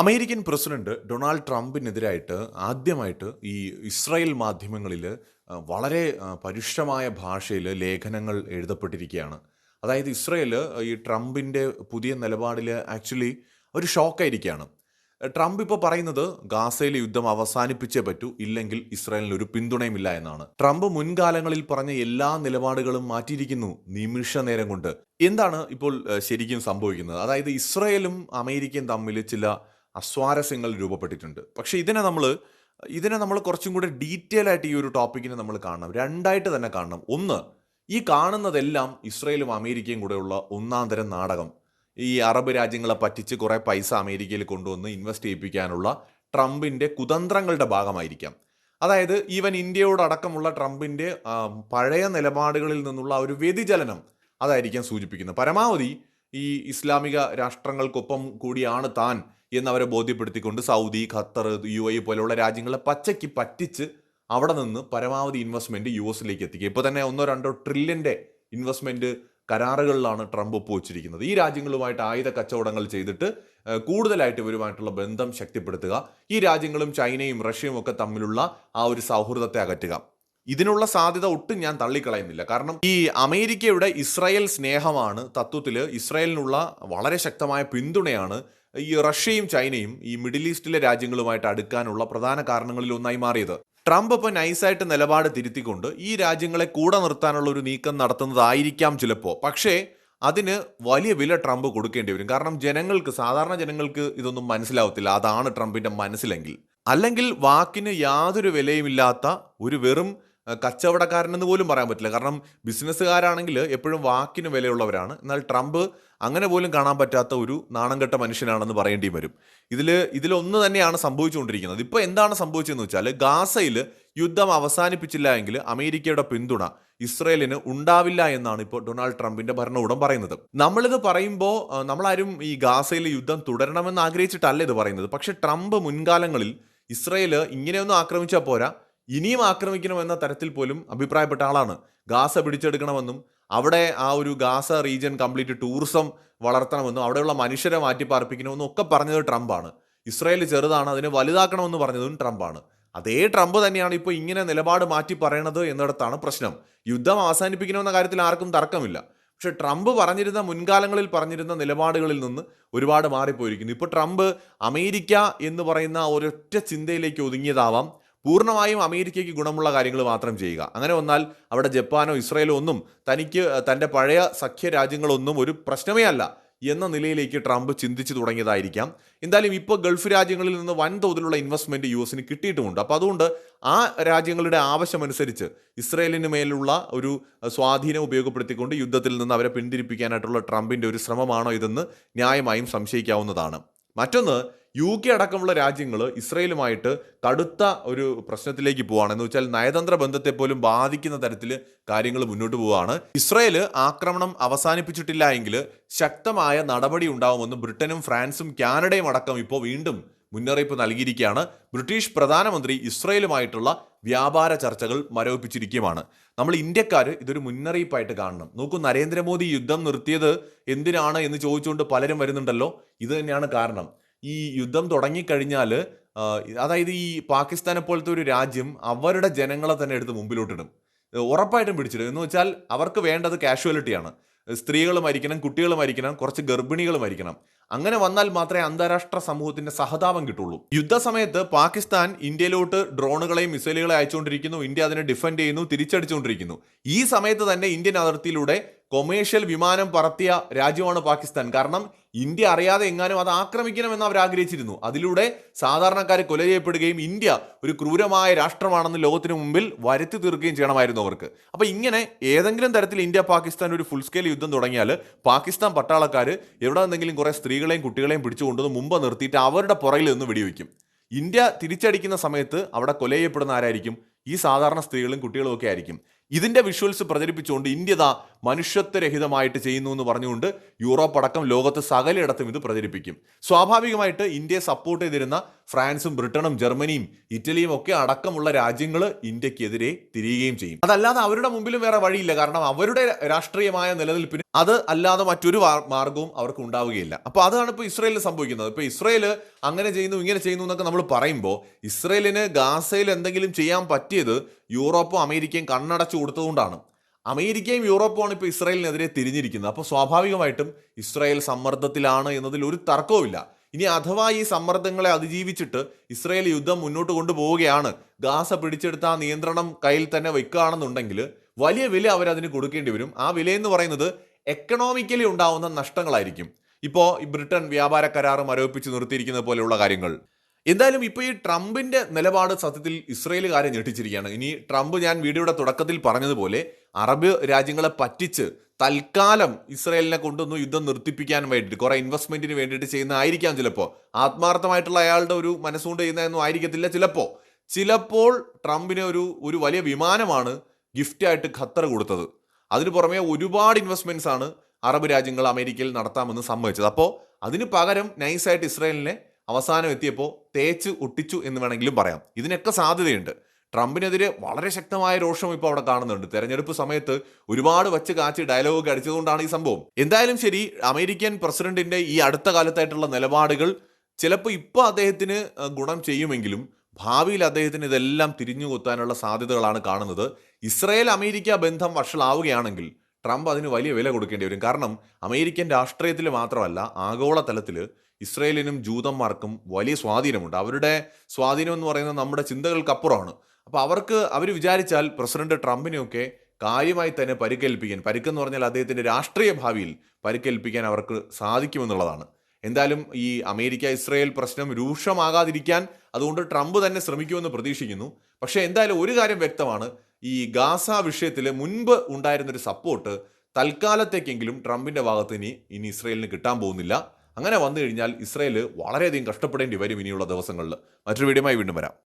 American president Donald ട്രംപിനെതിരായിട്ട് ആദ്യമായിട്ട് ഈ Israel മാധ്യമങ്ങളിൽ വളരെ പരുഷമായ ഭാഷയിൽ ലേഖനങ്ങൾ എഴുതപ്പെട്ടിരിക്കുകയാണ്. അതായത് ഇസ്രായേൽ ഈ ട്രംപിന്റെ പുതിയ നിലപാടിൽ ആക്ച്വലി ഒരു ഷോക്കായിരിക്കുകയാണ്. ട്രംപ് ഇപ്പോൾ പറയുന്നത് ഗാസയിലെ യുദ്ധം അവസാനിപ്പിച്ചേ പറ്റൂ ഇല്ലെങ്കിൽ ഇസ്രായേലിന് ഒരു പിന്തുണയുമില്ല എന്നാണ്. ട്രംപ് മുൻകാലങ്ങളിൽ പറഞ്ഞ എല്ലാ നിലപാടുകളും മാറ്റിയിരിക്കുന്നു നിമിഷ നേരം കൊണ്ട്. എന്താണ് ഇപ്പോൾ ശരിക്കും സംഭവിക്കുന്നത്? അതായത് ഇസ്രായേലും അമേരിക്കയും തമ്മിൽ ചില അസ്വാരസ്യങ്ങൾ രൂപപ്പെട്ടിട്ടുണ്ട്. പക്ഷേ ഇതിനെ നമ്മൾ ഇതിനെ നമ്മൾ കുറച്ചും കൂടെ ഡീറ്റെയിൽ ആയിട്ട് ഈ ഒരു ടോപ്പിക്കിനെ നമ്മൾ കാണണം. രണ്ടായിട്ട് തന്നെ കാണണം. ഒന്ന് ഈ കാണുന്നതെല്ലാം ഇസ്രയേലും അമേരിക്കയും കൂടെയുള്ള ഒന്നാം തരം നാടകം. ഈ അറബ് രാജ്യങ്ങളെ പറ്റിച്ച് കുറേ പൈസ അമേരിക്കയിൽ കൊണ്ടുവന്ന് ഇൻവെസ്റ്റ് ചെയ്യിപ്പിക്കാനുള്ള ട്രംപിന്റെ കുതന്ത്രങ്ങളുടെ ഭാഗമായിരിക്കാം. അതായത് ഈവൻ ഇന്ത്യയോടക്കമുള്ള ട്രംപിന്റെ പഴയ നിലപാടുകളിൽ നിന്നുള്ള ഒരു വ്യതിചലനം അതായിരിക്കാം സൂചിപ്പിക്കുന്നത്. പരമാവധി ഈ ഇസ്ലാമിക രാഷ്ട്രങ്ങൾക്കൊപ്പം കൂടിയാണ് താൻ എന്നവരെ ബോധ്യപ്പെടുത്തിക്കൊണ്ട് സൗദി ഖത്തർ യു എ പോലെയുള്ള രാജ്യങ്ങളെ പച്ചയ്ക്ക് പറ്റിച്ച് അവിടെ നിന്ന് പരമാവധി ഇൻവെസ്റ്റ്മെന്റ് യു എസിലേക്ക് എത്തിക്കുക. ഇപ്പോൾ തന്നെ ഒന്നോ രണ്ടോ ട്രില്യന്റെ ഇൻവെസ്റ്റ്മെന്റ് കരാറുകളിലാണ് ട്രംപ് ഒപ്പുവച്ചിരിക്കുന്നത്. ഈ രാജ്യങ്ങളുമായിട്ട് ആയുധ കച്ചവടങ്ങൾ ചെയ്തിട്ട് കൂടുതലായിട്ട് ഇവരുമായിട്ടുള്ള ബന്ധം ശക്തിപ്പെടുത്തുക. ഈ രാജ്യങ്ങളും ചൈനയും റഷ്യയും ഒക്കെ തമ്മിലുള്ള ആ ഒരു സൗഹൃദത്തെ അകറ്റുക. ഇതിനുള്ള സാധ്യത ഒട്ടും ഞാൻ തള്ളിക്കളയുന്നില്ല. കാരണം ഈ അമേരിക്കയുടെ ഇസ്രായേൽ സ്നേഹമാണ് തത്വത്തിൽ ഇസ്രായേലിനുള്ള വളരെ ശക്തമായ പിന്തുണയാണ് ഈ റഷ്യയും ചൈനയും ഈ മിഡിൽ ഈസ്റ്റിലെ രാജ്യങ്ങളുമായിട്ട് അടുക്കാനുള്ള പ്രധാന കാരണങ്ങളിൽ ഒന്നായി മാറിയത്. ട്രംപ് ഇപ്പോൾ നൈസായിട്ട് നിലപാട് തിരുത്തിക്കൊണ്ട് ഈ രാജ്യങ്ങളെ കൂടെ നിർത്താനുള്ള ഒരു നീക്കം നടത്തുന്നതായിരിക്കാം ചിലപ്പോൾ പക്ഷേ അതിന് വലിയ വില ട്രംപ് കൊടുക്കേണ്ടി വരും. കാരണം ജനങ്ങൾക്ക് സാധാരണ ജനങ്ങൾക്ക് ഇതൊന്നും മനസ്സിലാവത്തില്ല. അതാണ് ട്രംപിന്റെ മനസ്സിലെങ്കിൽ. അല്ലെങ്കിൽ വാക്കിന് യാതൊരു വിലയുമില്ലാത്ത ഒരു വെറും കച്ചവടക്കാരനെന്ന് പോലും പറയാൻ പറ്റില്ല. കാരണം ബിസിനസ്സുകാരാണെങ്കിൽ എപ്പോഴും വാക്കിന് വിലയുള്ളവരാണ്. എന്നാൽ ട്രംപ് അങ്ങനെ പോലും കാണാൻ പറ്റാത്ത ഒരു നാണം കെട്ട മനുഷ്യനാണെന്ന് പറയേണ്ടി വരും. ഇതിൽ ഇതിലൊന്ന് തന്നെയാണ് സംഭവിച്ചുകൊണ്ടിരിക്കുന്നത്. ഇപ്പോൾ എന്താണ് സംഭവിച്ചതെന്ന് വെച്ചാൽ ഗാസയിൽ യുദ്ധം അവസാനിപ്പിച്ചില്ല എങ്കിൽ അമേരിക്കയുടെ പിന്തുണ ഇസ്രയേലിന് ഉണ്ടാവില്ല എന്നാണ് ഇപ്പോൾ ഡൊണാൾഡ് ട്രംപിന്റെ ഭരണകൂടം പറയുന്നത്. നമ്മളിത് പറയുമ്പോൾ നമ്മളാരും ഈ ഗാസയിൽ യുദ്ധം തുടരണമെന്ന് ആഗ്രഹിച്ചിട്ടല്ല ഇത് പറയുന്നത്. പക്ഷേ ട്രംപ് മുൻകാലങ്ങളിൽ ഇസ്രയേൽ ഇങ്ങനെയൊന്നും ആക്രമിച്ചാൽ പോരാ. ഇനിയും ആക്രമിക്കണമെന്ന തരത്തിൽ പോലും അഭിപ്രായപ്പെട്ട ആളാണ്. ഗാസ പിടിച്ചെടുക്കണമെന്നും അവിടെ ആ ഒരു ഗാസ റീജിയൻ കംപ്ലീറ്റ് ടൂറിസം വളർത്തണമെന്നും അവിടെയുള്ള മനുഷ്യരെ മാറ്റി പാർപ്പിക്കണമെന്നും ഒക്കെ പറഞ്ഞത് ട്രംപാണ്. ഇസ്രായേൽ ചെറുതാണ് അതിനെ വലുതാക്കണമെന്ന് പറഞ്ഞതും ട്രംപാണ്. അതേ ട്രംപ് തന്നെയാണ് ഇപ്പോൾ ഇങ്ങനെ നിലപാട് മാറ്റി പറയണത് എന്നിടത്താണ് പ്രശ്നം. യുദ്ധം അവസാനിപ്പിക്കണമെന്ന കാര്യത്തിൽ ആർക്കും തർക്കമില്ല. പക്ഷേ ട്രംപ് പറഞ്ഞിരുന്ന മുൻകാലങ്ങളിൽ പറഞ്ഞിരുന്ന നിലപാടുകളിൽ നിന്ന് ഒരുപാട് മാറിപ്പോയിരിക്കുന്നു. ഇപ്പോൾ ട്രംപ് അമേരിക്ക എന്ന് പറയുന്ന ഒരൊറ്റ ചിന്തയിലേക്ക് ഒതുങ്ങിയതാവാം. പൂർണമായും അമേരിക്കയ്ക്ക് ഗുണമുള്ള കാര്യങ്ങൾ മാത്രം ചെയ്യുക. അങ്ങനെ വന്നാൽ അവിടെ ജപ്പാനോ ഇസ്രായേലോ ഒന്നും തനിക്ക് തന്റെ പഴയ സഖ്യ രാജ്യങ്ങളൊന്നും ഒരു പ്രശ്നമേ അല്ല എന്ന നിലയിലേക്ക് ട്രംപ് ചിന്തിച്ചു തുടങ്ങിയതായിരിക്കാം. എന്തായാലും ഇപ്പോൾ ഗൾഫ് രാജ്യങ്ങളിൽ നിന്ന് വൻതോതിലുള്ള ഇൻവെസ്റ്റ്മെന്റ് യു എസിന് കിട്ടിയിട്ടുമുണ്ട്. അപ്പോൾ അതുകൊണ്ട് ആ രാജ്യങ്ങളുടെ ആവശ്യമനുസരിച്ച് ഇസ്രയേലിന് മേലുള്ള ഒരു സ്വാധീനം ഉപയോഗപ്പെടുത്തിക്കൊണ്ട് യുദ്ധത്തിൽ നിന്ന് അവരെ പിന്തിരിപ്പിക്കാനായിട്ടുള്ള ട്രംപിന്റെ ഒരു ശ്രമമാണോ ഇതെന്ന് ന്യായമായും സംശയിക്കാവുന്നതാണ്. മറ്റൊന്ന് യു കെ അടക്കമുള്ള രാജ്യങ്ങൾ ഇസ്രയേലുമായിട്ട് കടുത്ത ഒരു പ്രശ്നത്തിലേക്ക് പോവാണ്. എന്ന് വെച്ചാൽ നയതന്ത്ര ബന്ധത്തെ പോലും ബാധിക്കുന്ന തരത്തിൽ കാര്യങ്ങൾ മുന്നോട്ട് പോവുകയാണ് ഇസ്രയേൽ ആക്രമണം അവസാനിപ്പിച്ചിട്ടില്ല എങ്കിൽ ശക്തമായ നടപടി ഉണ്ടാവുമെന്ന് ബ്രിട്ടനും ഫ്രാൻസും കാനഡയും അടക്കം ഇപ്പോൾ വീണ്ടും മുന്നറിയിപ്പ് നൽകിയിരിക്കുകയാണ്. ബ്രിട്ടീഷ് പ്രധാനമന്ത്രി ഇസ്രയേലുമായിട്ടുള്ള വ്യാപാര ചർച്ചകൾ മരവിപ്പിച്ചിരിക്കുകയാണ് നമ്മൾ ഇന്ത്യക്കാർ ഇതൊരു മുന്നറിയിപ്പായിട്ട് കാണണം. നോക്കൂ നരേന്ദ്രമോദി യുദ്ധം നിർത്തിയത് എന്തിനാണ് എന്ന് ചോദിച്ചുകൊണ്ട് പലരും വരുന്നുണ്ടല്ലോ. ഇത് തന്നെയാണ് കാരണം. ഈ യുദ്ധം തുടങ്ങിക്കഴിഞ്ഞാൽ അതായത് ഈ പാകിസ്ഥാനെ പോലത്തെ ഒരു രാജ്യം അവരുടെ ജനങ്ങളെ തന്നെ എടുത്ത് മുമ്പിലോട്ടിടും. ഉറപ്പായിട്ടും പിടിച്ചിടും. എന്ന് വെച്ചാൽ അവർക്ക് വേണ്ടത് കാഷ്വാലിറ്റിയാണ് സ്ത്രീകൾ മരിക്കണം കുട്ടികൾ മരിക്കണം കുറച്ച് ഗർഭിണികൾ മരിക്കണം അങ്ങനെ വന്നാൽ മാത്രമേ അന്താരാഷ്ട്ര സമൂഹത്തിന്റെ സഹതാപം കിട്ടുള്ളൂ. യുദ്ധസമയത്ത് പാകിസ്ഥാൻ ഇന്ത്യയിലോട്ട് ഡ്രോണുകളെയും മിസൈലുകളെ അയച്ചുകൊണ്ടിരിക്കുന്നു. ഇന്ത്യ അതിനെ ഡിഫെൻഡ് ചെയ്യുന്നു തിരിച്ചടിച്ചുകൊണ്ടിരിക്കുന്നു. ഈ സമയത്ത് തന്നെ ഇന്ത്യൻ അതിർത്തിയിലൂടെ കൊമേഴ്ഷ്യൽ വിമാനം പറത്തിയ രാജ്യമാണ് പാകിസ്ഥാൻ. കാരണം ഇന്ത്യ അറിയാതെ എങ്ങാനും അത് ആക്രമിക്കണമെന്ന് അവർ ആഗ്രഹിച്ചിരുന്നു. അതിലൂടെ സാധാരണക്കാർ കൊല ചെയ്യപ്പെടുകയും ഇന്ത്യ ഒരു ക്രൂരമായ രാഷ്ട്രമാണെന്ന് ലോകത്തിന് മുമ്പിൽ വരുത്തി തീർക്കുകയും ചെയ്യണമായിരുന്നു അവർക്ക്. അപ്പൊ ഇങ്ങനെ ഏതെങ്കിലും തരത്തിൽ ഇന്ത്യ പാകിസ്ഥാൻ ഒരു ഫുൾ സ്കെയിൽ യുദ്ധം തുടങ്ങിയാൽ പാകിസ്ഥാൻ പട്ടാളക്കാർ എവിടെ എന്തെങ്കിലും കുറെ സ്ത്രീകളെയും കുട്ടികളെയും പിടിച്ചുകൊണ്ടുവന്ന് മുമ്പ് നിർത്തിയിട്ട് അവരുടെ പുറകിൽ നിന്ന് വെടിവെക്കും. ഇന്ത്യ തിരിച്ചടിക്കുന്ന സമയത്ത് അവിടെ കൊല ചെയ്യപ്പെടുന്ന ആരായിരിക്കും? ഈ സാധാരണ സ്ത്രീകളും കുട്ടികളും ഒക്കെ ആയിരിക്കും. ഇതിന്റെ വിഷ്വൽസ് പ്രചരിപ്പിച്ചുകൊണ്ട് ഇന്ത്യ മനുഷ്യത്വരഹിതമായിട്ട് ചെയ്യുന്നു എന്ന് പറഞ്ഞുകൊണ്ട് യൂറോപ്പ് അടക്കം ലോകത്ത് സകലയിടത്തും ഇത് പ്രചരിപ്പിക്കും. സ്വാഭാവികമായിട്ട് ഇന്ത്യയെ സപ്പോർട്ട് ചെയ്തിരുന്ന ഫ്രാൻസും ബ്രിട്ടനും ജർമ്മനിയും ഇറ്റലിയും ഒക്കെ അടക്കമുള്ള രാജ്യങ്ങൾ ഇന്ത്യക്കെതിരെ തിരിയുകയും ചെയ്യും. അതല്ലാതെ അവരുടെ മുമ്പിലും വേറെ വഴിയില്ല. കാരണം അവരുടെ രാഷ്ട്രീയമായ നിലനിൽപ്പിന് അത് അല്ലാതെ മറ്റൊരു മാർഗവും അവർക്ക് ഉണ്ടാവുകയില്ല. അപ്പോൾ അതാണ് ഇപ്പോൾ ഇസ്രയേലിൽ സംഭവിക്കുന്നത്. ഇപ്പോൾ ഇസ്രയേൽ അങ്ങനെ ചെയ്യുന്നു ഇങ്ങനെ ചെയ്യുന്നു എന്നൊക്കെ നമ്മൾ പറയുമ്പോൾ ഇസ്രയേലിന് ഗാസയിൽ എന്തെങ്കിലും ചെയ്യാൻ പറ്റിയത് യൂറോപ്പും അമേരിക്കയും കണ്ണടച്ചു കൊടുത്തതുകൊണ്ടാണ്. അമേരിക്കയും യൂറോപ്പുമാണ് ഇപ്പോൾ ഇസ്രായേലിനെതിരെ തിരിഞ്ഞിരിക്കുന്നത്. അപ്പോൾ സ്വാഭാവികമായിട്ടും ഇസ്രായേൽ സമ്മർദ്ദത്തിലാണ് എന്നതിൽ ഒരു തർക്കവുമില്ല. ഇനി അഥവാ ഈ സമ്മർദ്ദങ്ങളെ അതിജീവിച്ചിട്ട് ഇസ്രായേൽ യുദ്ധം മുന്നോട്ട് കൊണ്ടുപോവുകയാണ് ഗാസ പിടിച്ചെടുത്ത ആ നിയന്ത്രണം കയ്യിൽ തന്നെ വെക്കുകയാണെന്നുണ്ടെങ്കിൽ വലിയ വില അവരതിന് കൊടുക്കേണ്ടി വരും. ആ വിലയെന്ന് പറയുന്നത് എക്കണോമിക്കലി ഉണ്ടാവുന്ന നഷ്ടങ്ങളായിരിക്കും. ഇപ്പോൾ ബ്രിട്ടൻ വ്യാപാര കരാർ മരവിപ്പിച്ച് നിർത്തിയിരിക്കുന്നത് പോലെയുള്ള കാര്യങ്ങൾ. എന്തായാലും ഇപ്പോൾ ഈ ട്രംപിന്റെ നിലപാട് സത്യത്തിൽ ഇസ്രയേലുകാരെ ഞെട്ടിച്ചിരിക്കുകയാണ്. ഇനി ട്രംപ് ഞാൻ വീഡിയോയുടെ തുടക്കത്തിൽ പറഞ്ഞതുപോലെ അറബ് രാജ്യങ്ങളെ പറ്റിച്ച് തൽക്കാലം ഇസ്രയേലിനെ കൊണ്ടൊന്ന് യുദ്ധം നിർത്തിപ്പിക്കാൻ വേണ്ടിയിട്ട് കുറെ ഇൻവെസ്റ്റ്മെന്റിന് വേണ്ടിയിട്ട് ചെയ്യുന്നതായിരിക്കാം ചിലപ്പോൾ ആത്മാർത്ഥമായിട്ടുള്ള അയാളുടെ ഒരു മനസ്സുകൊണ്ട് ചെയ്യുന്നതൊന്നും ആയിരിക്കത്തില്ല ചിലപ്പോൾ ചിലപ്പോൾ ട്രംപിന് ഒരു ഒരു വലിയ വിമാനമാണ് ഗിഫ്റ്റ് ആയിട്ട് ഖത്തർ കൊടുത്തത്. അതിന് പുറമെ ഒരുപാട് ഇൻവെസ്റ്റ്മെന്റ്സ് ആണ് അറബ് രാജ്യങ്ങൾ അമേരിക്കയിൽ നടത്താമെന്ന് സമ്മതിച്ചത്. അപ്പോൾ അതിന് പകരം നൈസായിട്ട് ഇസ്രയേലിനെ അവസാനം എത്തിയപ്പോൾ തേച്ച് ഒട്ടിച്ചു എന്ന് വേണമെങ്കിലും പറയാം. ഇതിനൊക്കെ സാധ്യതയുണ്ട്. ട്രംപിനെതിരെ വളരെ ശക്തമായ രോഷം ഇപ്പോൾ അവിടെ കാണുന്നുണ്ട്. തെരഞ്ഞെടുപ്പ് സമയത്ത് ഒരുപാട് വച്ച് കാച്ചി ഡയലോഗ് അടിച്ചതുകൊണ്ടാണ് ഈ സംഭവം. എന്തായാലും ശരി അമേരിക്കൻ പ്രസിഡന്റിന്റെ ഈ അടുത്ത കാലത്തായിട്ടുള്ള നിലപാടുകൾ ചിലപ്പോൾ ഇപ്പോൾ അദ്ദേഹത്തിന് ഗുണം ചെയ്യുമെങ്കിലും ഭാവിയിൽ അദ്ദേഹത്തിന് ഇതെല്ലാം തിരിഞ്ഞു കുത്താനുള്ള സാധ്യതകളാണ് കാണുന്നത്. ഇസ്രയേൽ അമേരിക്ക ബന്ധം വഷളാവുകയാണെങ്കിൽ ട്രംപ് അതിന് വലിയ വില കൊടുക്കേണ്ടി വരും. കാരണം അമേരിക്കൻ രാഷ്ട്രീയത്തിൽ മാത്രമല്ല ആഗോളതലത്തിൽ ഇസ്രയേലിനും ജൂതന്മാർക്കും വലിയ സ്വാധീനമുണ്ട്. അവരുടെ സ്വാധീനം എന്ന് പറയുന്നത് നമ്മുടെ ചിന്തകൾക്കപ്പുറമാണ്. അപ്പോൾ അവർക്ക് അവർ വിചാരിച്ചാൽ പ്രസിഡന്റ് ട്രംപിനെയൊക്കെ കാര്യമായി തന്നെ പരിക്കേൽപ്പിക്കാൻ പരിക്കെന്ന് പറഞ്ഞാൽ അദ്ദേഹത്തിന്റെ രാഷ്ട്രീയ ഭാവിയിൽ പരിക്കേൽപ്പിക്കാൻ അവർക്ക് സാധിക്കുമെന്നുള്ളതാണ്. എന്തായാലും ഈ അമേരിക്ക ഇസ്രയേൽ പ്രശ്നം രൂക്ഷമാകാതിരിക്കാൻ അതുകൊണ്ട് ട്രംപ് തന്നെ ശ്രമിക്കുമെന്ന് പ്രതീക്ഷിക്കുന്നു. പക്ഷേ എന്തായാലും ഒരു കാര്യം വ്യക്തമാണ്. ഈ ഗാസ വിഷയത്തിൽ മുൻപ് ഉണ്ടായിരുന്നൊരു സപ്പോർട്ട് തൽക്കാലത്തേക്കെങ്കിലും ട്രംപിന്റെ ഭാഗത്ത് ഇനി ഇനി ഇസ്രയേലിന് കിട്ടാൻ പോകുന്നില്ല. അങ്ങനെ വന്നു കഴിഞ്ഞാൽ ഇസ്രയേൽ വളരെയധികം കഷ്ടപ്പെടേണ്ടി വരും ഇനിയുള്ള ദിവസങ്ങളിൽ മറ്റൊരു വീഡിയോമായി വീണ്ടും വരാം.